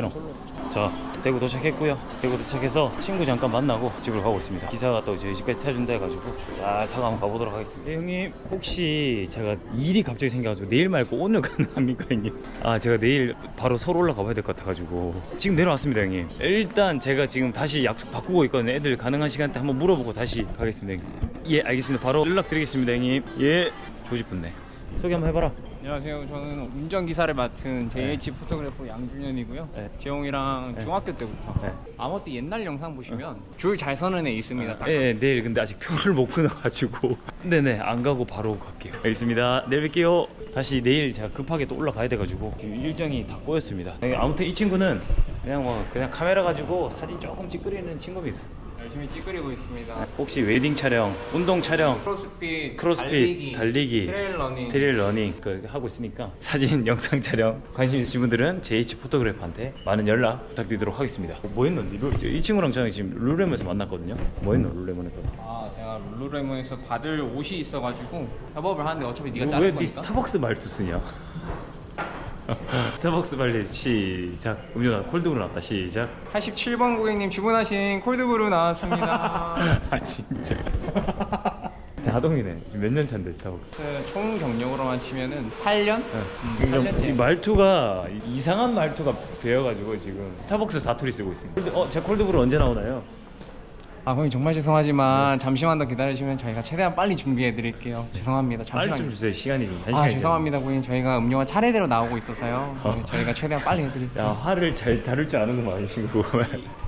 되나? 자 대구 도착했고요. 대구 도착해서 친구 잠깐 만나고 집으로 가고 있습니다. 기사가 또 저희 집까지 태워준다 해가지고 잘 타고 한번 가보도록 하겠습니다. 네, 형님 혹시 제가 일이 갑자기 생겨가지고 내일 말고 오늘 가능합니까 형님? 아 제가 내일 바로 서울 올라가 봐야 될 것 같아가지고. 지금 내려왔습니다 형님. 일단 제가 지금 다시 약속 바꾸고 있거든요. 애들 가능한 시간대 한번 물어보고 다시 가겠습니다 형님. 예 알겠습니다. 바로 연락드리겠습니다 형님. 예 조집분네. 소개 한번 해봐라 안녕하세요. 저는 운전기사를 맡은 JH 포토그래퍼 양준현이고요. 네. 재홍이랑 네. 중학교 때부터 네. 아무것도 옛날 영상 보시면 줄 잘 서는 애 있습니다. 딱 예, 예, 내일 근데 아직 표를 못 끊어가지고 네네 안 가고 바로 갈게요 알겠습니다 내일 뵐게요 다시 내일 제가 급하게 또 올라가야 돼가지고 지금 일정이 다 꼬였습니다 네, 아무튼 이 친구는 그냥 뭐 그냥 카메라 가지고 사진 조금 찌끄리는 친구입니다 열심히 찌그리고 있습니다. 혹시 웨딩 촬영, 운동 촬영, 크로스핏, 크로스핏, 달리기, 달리기, 트레일 러닝, 트레일 러닝 그 하고 있으니까 사진, 영상 촬영 관심 있으신 분들은 JH 포토그래퍼한테 많은 연락 부탁드리도록 하겠습니다. 뭐 루- 이 친구랑 저는 지금 룰레몬에서 만났거든요. 뭐 했노 룰레몬에서? 아 제가 룰루레몬에서 받을 옷이 있어가지고 협업을 하는데 어차피 네가 짜는 왜네 거니까. 스타벅스 말투 쓰냐? 스타벅스 빨리 시작. 음료 나 콜드브루 나왔다 시작. 87번 고객님 주문하신 콜드브루 나왔습니다. 아 진짜. 자동이네. 지금 몇 년 차인데 스타벅스. 그총 경력으로만 치면은 8년? 음, 그러니까 8년째. 이 말투가 이상한 말투가 배어가지고 지금 스타벅스 사투리 쓰고 있습니다. 콜드- 어, 제 콜드브루 언제 나오나요? 아 고객님 정말 죄송하지만 잠시만 더 기다리시면 저희가 최대한 빨리 준비해 드릴게요 죄송합니다 빨리 좀 주세요. 시간이 좀. 한아 죄송합니다 고객님 저희가 음료가 차례대로 나오고 있어서요 어. 네, 저희가 최대한 빨리 야 해드릴게요 화를 잘 다룰 줄 아는구만 이 친구.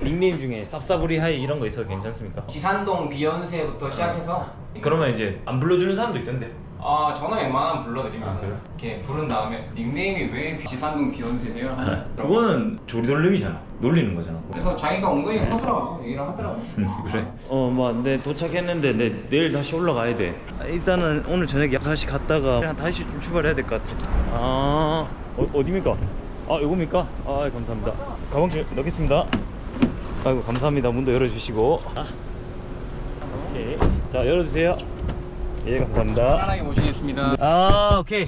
닉네임 중에 쌉싸부리 하이 이런 거 있어도 괜찮습니까? 지산동 비연세부터 시작해서 그러면 이제 안 불러주는 사람도 있던데. 아 전화 웬만하면 불러드리면서 아, 그래요? 이렇게 부른 다음에 닉네임이 왜 지산동 비연세세요? 하면 그거는 조리돌림이잖아. 놀리는 거잖아. 그래서 자기가 엉덩이가 커서라고 얘기를 하더라고요 그래. 어, 뭐, 네, 도착했는데, 네, 내일 다시 올라가야 돼. 아, 일단은 오늘 저녁에 다시 갔다가 한 5시쯤 출발해야 될 것 같아. 아, 어, 어디입니까? 아, 요겁니까? 아, 감사합니다. 가방 좀 넣겠습니다. 아이고, 감사합니다. 문도 열어주시고. 아, 오케이. 자, 열어주세요. 예, 감사합니다. 편안하게 모시겠습니다 아, 오케이.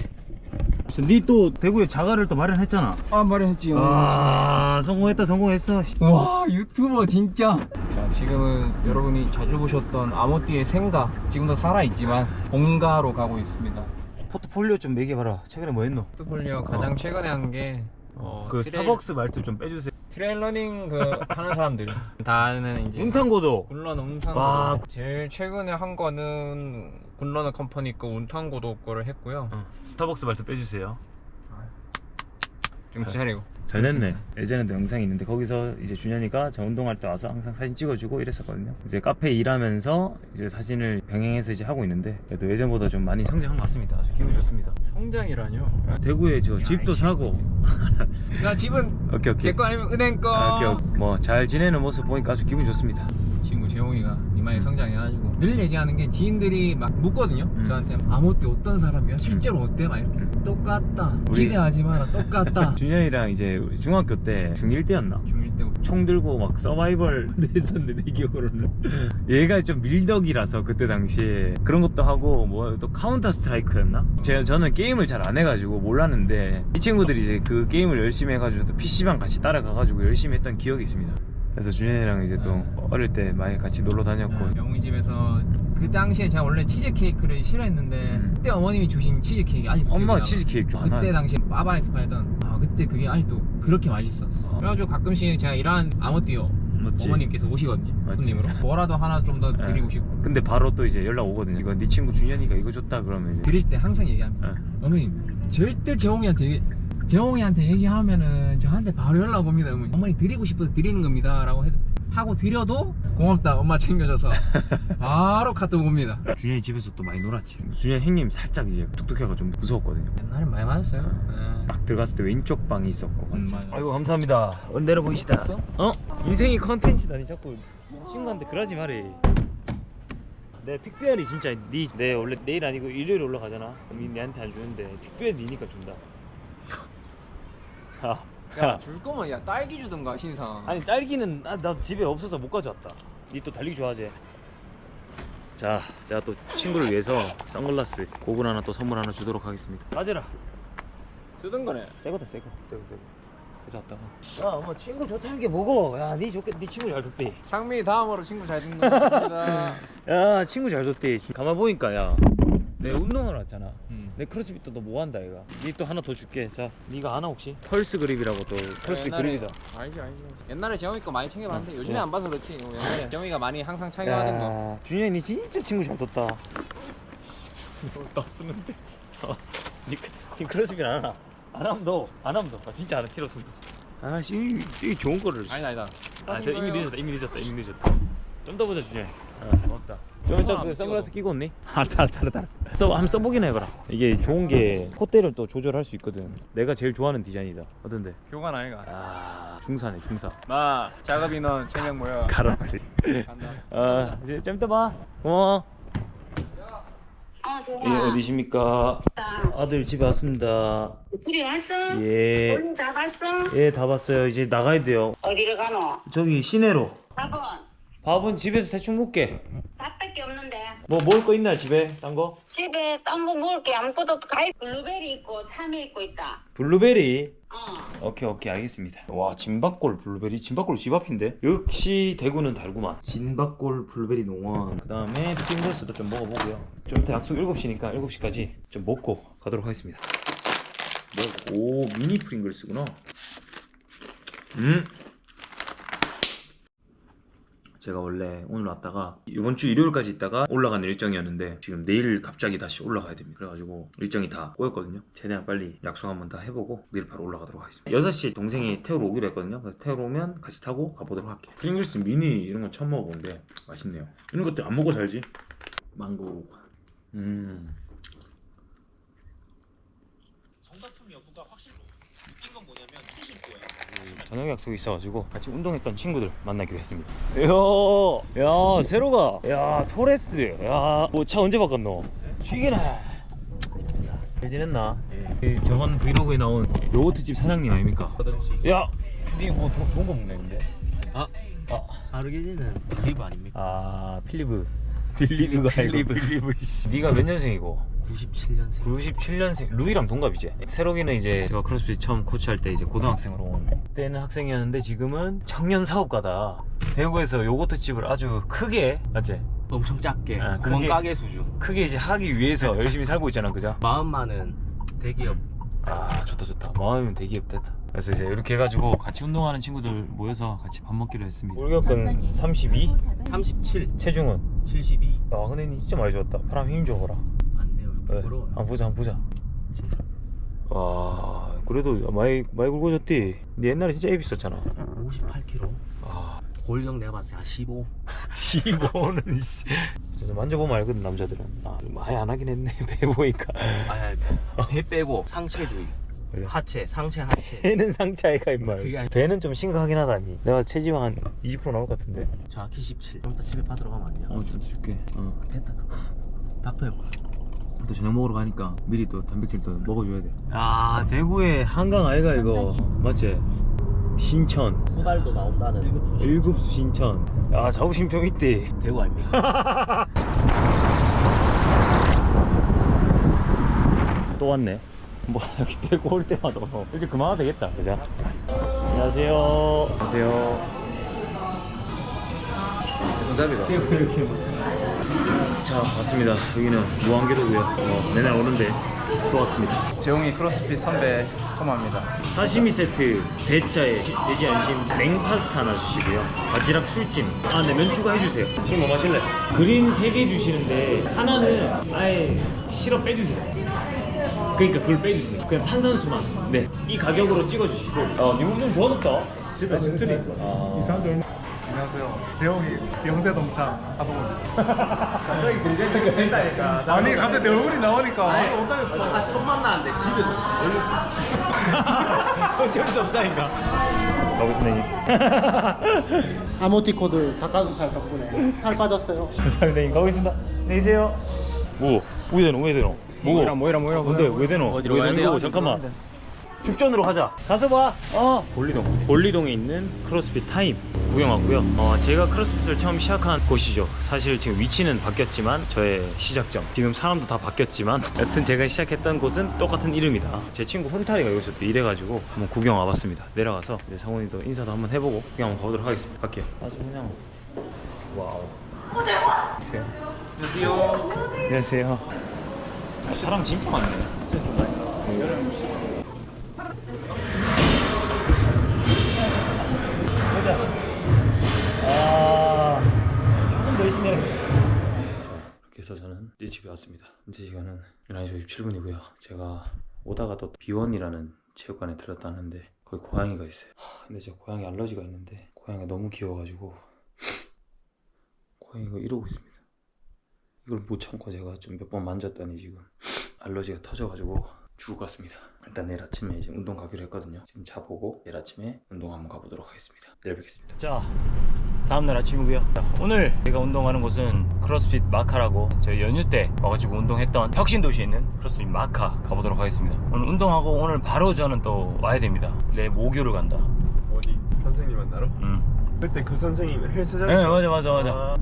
니 또 대구에 자가를 또 마련했잖아. 아 마련했지요 아, 성공했다, 성공했어. 와 유튜버 진짜 자, 지금은 여러분이 자주 보셨던 아모띠의 생가 지금도 살아있지만 본가로 가고 있습니다 포트폴리오 좀 매겨봐라. 최근에 뭐 했노? 포트폴리오 가장 최근에 한게 어, 그 트레일- 스타벅스 말투 좀 빼주세요. 트레일 러닝 그 하는 사람들 다는 이제 운탄고도. 굴러는 운탄 와. 제일 최근에 한 거는 굴러는 컴퍼니 거 운탄고도 거를 했고요 어, 스타벅스 말투 빼주세요. 좀 기다리고 잘 됐네. 예전에도 영상이 있는데 거기서 이제 준현이가 저 운동할 때 와서 항상 사진 찍어주고 이랬었거든요. 이제 카페 일하면서 이제 사진을 병행해서 이제 하고 있는데 그래도 예전보다 좀 많이 성장한 것 같습니다. 아주 기분이 좋습니다. 성장이라뇨 대구에 저 집도 이 사고. 나 집은 오케이 오케이. 제 거 아니면 은행 거 아, 오케이 오케이. 뭐잘 지내는 모습 보니까 아주 기분이 좋습니다. 친구 재홍이가 이마에 성장해가지고 늘 얘기하는 게 지인들이 막 묻거든요 음. 저한테 아모띠 어떤 사람이야? 실제로 어때? 막 이렇게 똑같다 우리- 기대하지 마라 똑같다 준현이랑 이제 중학교 때 중1 때였나? 중1 때부터 총 들고 막 서바이벌 했었는데 내 기억으로는 얘가 좀 밀덕이라서 그때 당시에 그런 것도 하고 뭐 또 카운터 스트라이크였나? 제 저는 게임을 잘 안 해가지고 몰랐는데 이 친구들이 이제 그 게임을 열심히 해가지고 또 PC방 같이 따라가가지고 열심히 했던 기억이 있습니다. 그래서 준현이랑 이제 또 어릴 때 많이 같이 놀러 다녔고 영희 집에서 그 당시에 제가 원래 치즈 케이크를 싫어했는데 음. 그때 어머님이 주신 치즈 케이크 아직도 엄마 기억이 나요. 치즈 케이크 그때? 당시 빠바에서 팔던 아 그때 그게 아직도 그렇게 맛있었어 그래가지고 가끔씩 제가 일하는 아모띠요 맞지? 어머님께서 오시거든요 맞지. 손님으로 뭐라도 하나 좀더 네. 드리고 싶고 근데 바로 또 이제 연락 오거든요. 이거 네 친구 준현이가 이거 줬다 그러면 이제 드릴 때 항상 얘기합니다. 네. 어머님 절대 재홍이한테 재홍이한테 얘기하면은 저한테 바로 연락 옵니다. 어머니, 어머니 드리고 싶어서 드리는 겁니다 라고 해, 하고 드려도 고맙다 엄마 챙겨줘서 바로 카톡 옵니다. 준현이 집에서 또 많이 놀았지. 준현이 형님 살짝 이제 뚝뚝해가 좀 무서웠거든요. 옛날엔 많이 맞았어요. 네. 딱 들어갔을 때 왼쪽 방이 있었고 음? 맞아. 아이고 감사합니다 오늘 내려 보이시다 봤어? 어? 인생이 컨텐츠다니 자꾸 친구한테 그러지 말해 내 특별히 진짜 니, 내 원래 내일 아니고 일요일 올라가잖아 그럼 니 내한테 안 주는데 특별히 니니까 준다 야, 야. 줄 거면 야 딸기 주든가 신상. 아니 딸기는 나, 나 집에 없어서 못 가져왔다. 니 또 달리기 좋아하지? 자 제가 또 친구를 위해서 선글라스 고글 하나 또 선물 하나 주도록 하겠습니다. 가져라. 쓰던 거네. 새거다 새거. 새거 새거. 가져왔다. 야뭐 친구 좋다는 게 뭐고? 야니 좋게 네 친구 잘 뒀대. 상민이 다음으로 친구 잘 듣는 거. 야 친구 잘 뒀대. 가만 보니까 야 내 운동을 왔잖아 음. 내 크로스핏도 너 뭐 한다 얘가 니 또 하나 더 줄게 자 니가 하나 혹시 펄스 그립이라고 또 크로스핏 그립이다 알지 알지. 옛날에 재영이 거 많이 챙겨봤는데 어, 요즘에 예. 안 봐서 그렇지. 뭐 옛날에 재영이가 많이 항상 착용하는 거. 야니 진짜 친구 잘 뒀다 나쁘는데 니, 니 크로스핏 안 하나 안 하면 너안 하면 너 아, 진짜 안 해, 필요 없습니다 아씨 이, 이 좋은 거를 아니다 아니다. 아, 저 이미 늦었다, 이미 늦었다, 이미 늦었다. 좀 더 보자, 준영. 아, 고맙다. 좀 이따 안그 선글라스. 끼고 온니? 알았다, 알았다, 알았다. 써, 한번 써보긴 해봐라. 이게 좋은 게 콧대를 또 조절할 수 있거든. 내가 제일 좋아하는 디자인이다. 어떤데? 교관 아이가. 아, 중사네, 중사. 마 작업 인원 3명 모여. 가라 빨리. 간다. 아, 이제 좀 이따 봐. 고마워. 어, 좋아. 예, 어디십니까? 나 아들 집에 왔습니다. 집에 왔어? 예. 오늘 다 봤어? 예, 다 봤어요. 이제 나가야 돼요. 어디로 가노? 저기 시내로. 밥은? 밥은 집에서 대충 먹게. 밥밖에 없는데. 뭐 먹을 거 있나 집에? 딴 거? 집에 딴 거 먹을 게 아무것도 없고 가위 블루베리 있고 참외 있고 있다. 블루베리. 어. 오케이 오케이 알겠습니다 와 진박골 블루베리 진박골 집 앞인데 역시 대구는 달구만 진박골 블루베리 농원 그 다음에 핑거스도 좀 먹어보고요 좀 이따 약속 7시니까 7시까지 좀 먹고 가도록 하겠습니다 뭐, 오 미니 프링글스구나 음 제가 원래 오늘 왔다가 이번 주 일요일까지 있다가 올라가는 일정이었는데 지금 내일 갑자기 다시 올라가야 됩니다. 그래가지고 일정이 다 꼬였거든요. 최대한 빨리 약속 한번 다 해보고 내일 바로 올라가도록 하겠습니다. 6시에 동생이 태우러 오기로 했거든요. 그래서 태우러 오면 같이 타고 가보도록 할게요. 프링글스 미니 이런 건 처음 먹어보는데 맛있네요. 이런 것들 안 먹고 살지? 망고. 음. 성가품이 여부가 확실히 느낀 건 뭐냐면 저녁 약속이 있어가지고 같이 운동했던 친구들 만나기로 했습니다. 이야, 야, 세로가, 야, 토레스, 야, 뭐차 언제 바꿨노? 쥐기나. 잘 지냈나? 예. 저번 브이로그에 나온 요거트집 사장님 아닙니까? 야, 니뭐 좋은 거 먹네 근데. 아, 아, 아르게닌은 빌리브 아닙니까? 아, 필리브. 빌리브가 아니고 필리브. 빌리브. 네가 몇 년생이고? 97년생. 97년생 루이랑 동갑이지 세록이는 이제 제가 크로스핏 처음 코치할 때 이제 고등학생으로 온 때는 학생이었는데 지금은 청년 사업가다 대구에서 요거트 집을 아주 크게 맞지? 엄청 작게. 아, 그게- 가게 수준. 크게 이제 하기 위해서 열심히 살고 있잖아 그죠? 마음만은 대기업. 아 좋다 좋다. 마음이면 대기업 됐다. 그래서 이제 이렇게 해가지고 같이 운동하는 친구들 모여서 같이 밥 먹기로 했습니다. 골격근 32 37, 체중은? 72. 아 근데 니 진짜 많이 좋았다. 사람 힘 줘봐라. 안 돼요. 네, 부끄러워. 한번 보자 한번 보자. 진짜. 와 그래도 많이 많이 굵어졌디? 니 옛날에 진짜 앱 있었잖아. 58kg. 아 골격 내가 봤을 때 한 15. 15는 씨 진짜 만져보면 알거든 남자들은 아 많이 안 하긴 했네 배 보니까 아, 배 빼고 상체 주의. 그죠? 하체, 상체, 하체. 배는 상차이가 임마 그게 아니- 배는 좀 심각하긴 하다니 내가 체지방 한 20% 나올 것 같은데 정확히 17. 좀 이따 집에 받으러 가면 안 돼요? 어 좀 줄게 어. 됐다. 닥터 형. 또 저녁 먹으러 가니까 미리 또 단백질 또 먹어줘야 돼 아 대구에 한강 아이가 이거 맞지? 신천 후달도 나온다는 일급수. 일급수 신천 아 자부심 좀 있대 대구 아닙니까? 또 왔네. 뭐 여기 대구 올 때마다 뭐 이제 그만하면 되겠다, 그죠? 안녕하세요. 안녕하세요. 감사합니다. 자, 왔습니다. 여기는 무한궤도고요. 어, 맨날 오는데 또 왔습니다. 재영이 크로스핏 선배 토마입니다. 사시미 세트, 대짜에 돼지 안심, 냉파스타 하나 주시고요. 바지락 술찜. 아, 네, 면 추가해주세요. 술 뭐 마실래? 그린 3개 주시는데 하나는 아예 시럽 빼주세요. 그러니까 그걸 빼주세요. 그냥 탄산수만. 네. 이 가격으로 찍어주시고. 아, 미국 좀 좋아졌다. 집에 집들이 아. 이상한 지 얼마 안녕하세요 재홍이 영세 동창 하동훈 갑자기 굉장히 된다니까 아니 갑자기 내 얼굴이 나오니까 말을 못하겠어 아, 처음 만나는데 집에서 멀리서. 어쩔 수 없다니까. 가보겠습니다. 아모티코드 닭가슴살 덕분에 살 빠졌어요. 감사합니다. 가보겠습니다. 안녕히 계세요. 뭐? 왜 되노? 왜 되노? 모이라, 모이라, 모이라, 뭔데? 모이라. 왜 되노? 어디로 왜 가야 되는 돼요? 거고? 잠깐만. 죽전으로 가자. 가서 봐. 어. 볼리동. 볼리동에 있는 크로스핏 타임 구경 왔고요. 어, 제가 크로스핏을 처음 시작한 곳이죠. 사실 지금 위치는 바뀌었지만 저의 시작점. 지금 사람도 다 바뀌었지만 여튼 제가 시작했던 곳은 똑같은 이름이다. 제 친구 훈타리가 여기서 또 일해가지고 한번 구경 와봤습니다. 내려가서 이제 성훈이도 인사도 한번 해보고 구경 한번 가보도록 하겠습니다. 갈게요. 아주 그냥 와우. 안녕하세요. 안녕하세요. 안녕하세요. 아, 사람 진짜 많네. 보자. 더 열심히 해야겠다. 해서 저는 이제 집에 왔습니다. 현재 시간은 11시 57분이고요. 제가 오다가 또 비원이라는 체육관에 들렀다는데 거기 고양이가 있어요. 하, 근데 제가 고양이 알러지가 있는데 고양이가 너무 귀여워가지고 고양이가 이러고 있습니다. 이걸 못 참고 제가 좀 몇 번 만졌더니 지금 알러지가 터져가지고 죽을 것 같습니다. 일단 내일 아침에 이제 운동 가기로 했거든요. 지금 자보고 내일 아침에 운동 한번 가보도록 하겠습니다. 내일 뵙겠습니다. 자, 다음날 아침이고요. 자, 오늘 제가 운동하는 곳은 크로스핏 마카라고 저희 연휴 때 와가지고 운동했던 혁신도시에 있는 크로스핏 마카 가보도록 하겠습니다. 오늘 운동하고 오늘 바로 저는 또 와야 됩니다. 내 모교를 간다. 어디 선생님 만나러? 음. 그때 그 선생님 헬스장 네, 맞아, 맞아, 맞아.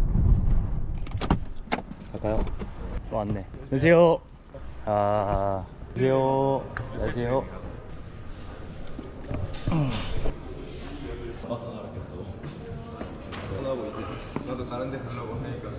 갈까요? 또 왔네. 안녕하세요. 아, 안녕하세요. 안녕하세요. 하고 이제 나도 다른 데 가려고 하니까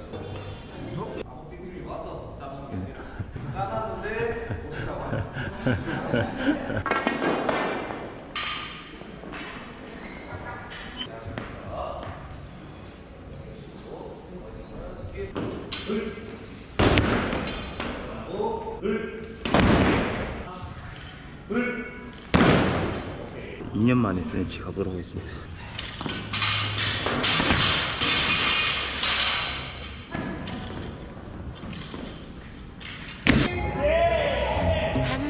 이년 만에 스네치 가보도록 하겠습니다.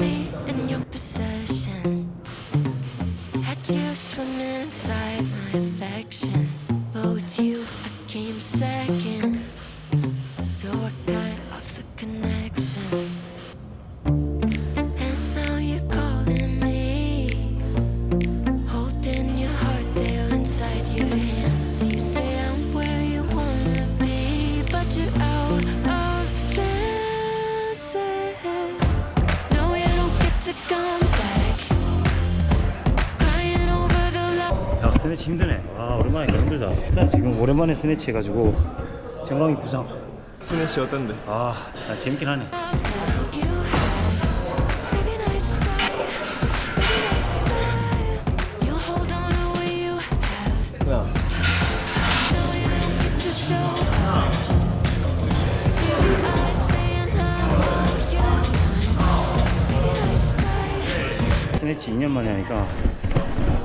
Me 스네치 힘드네. 와 오랜만에 하니까 힘들다. 일단 지금 오랜만에 스네치 해가지고 정강이 부상. 스네시 어떤데? 아, 나 재밌긴 하네. 야. 스네치 2년 만에 하니까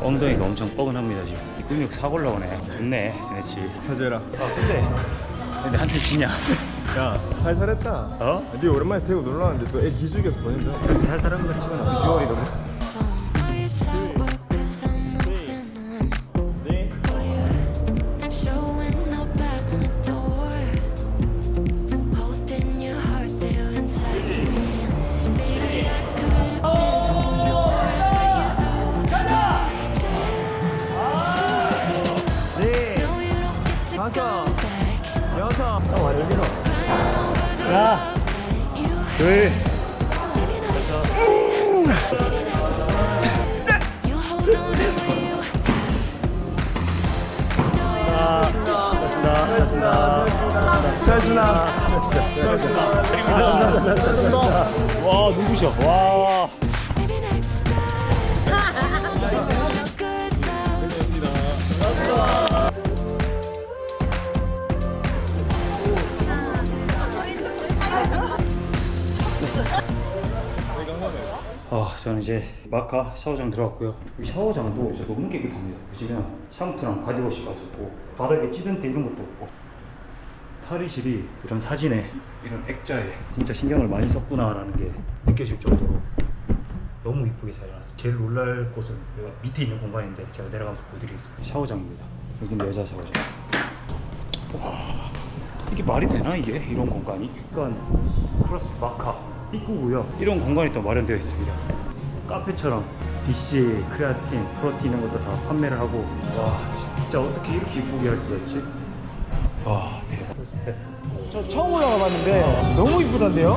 엉덩이가 엄청 뻐근합니다 지금. 이 근육 싹 올라오네. 좋네 스네치. 찾아라 아 근데 근데 한테 지냐? 야 살살했다 어? 네 오랜만에 세고 놀러 왔는데 또애 기죽여서 보낸다 살살한 거 치고는 비주얼이 너무. 둘, 아, 고맙습니다. 고맙습니다. 와, 누구셔? 와. 아, 저는 이제 마카 샤워장 들어갔고요. 이 샤워장도 진짜 너무 깨끗합니다. 보시면 샴푸랑 바디워시까지 있고 바닥에 찌든 때 이런 것도 없고 탈의실이 이런 사진에 이런 액자에 진짜 신경을 많이 썼구나 라는 게 느껴질 정도로 너무 이쁘게 잘 해놨어요. 제일 놀랄 곳은 밑에 있는 공간인데 제가 내려가면서 보여드리겠습니다. 샤워장입니다. 여기는 여자 샤워장. 와, 이게 말이 되나 이게 이런 공간이? 그러니까 크로스 마카 입구고요. 이런 공간이 또 마련되어 있습니다. 카페처럼 DC, 크레아틴, 프로틴 이런 것도 다 판매를 하고 와 진짜 어떻게 이렇게 이쁘게 할 수가 있지? 와 대박 저 처음 올라가 봤는데 너무 이쁘던데요?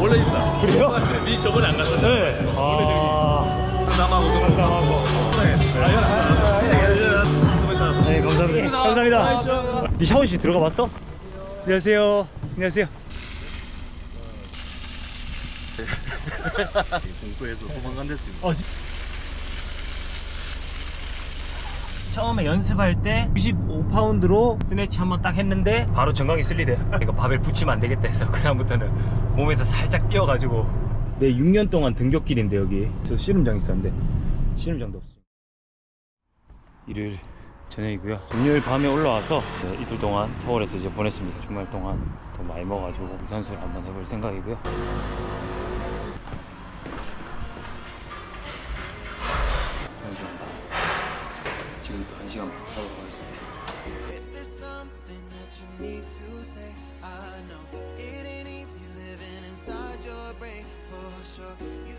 원래 있다. 그래요? 니 저번에 안 갔었잖아. 네 아... 남하고 남하고. 네 감사합니다 감사합니다 네 샤워실 들어가 봤어? 안녕하세요 안녕하세요 공부해서 도망간 됐습니다. 어, 지- 처음에 연습할 때 95파운드로 스네치 한번 딱 했는데 바로 정강이 슬리대. 이거 바벨 붙이면 안 되겠다 해서 그다음부터는 몸에서 살짝 뛰어가지고. 내 6년 동안 등굣길인데 여기. 저 씨름장 있었는데 씨름장도 없어요 일요일 저녁이고요. 금요일 밤에 올라와서 네, 이틀 동안 서울에서 이제 보냈습니다. 주말 동안 더 많이 먹어가지고 유산소를 한번 해볼 생각이고요 say, I know it ain't easy living inside your brain for sure. You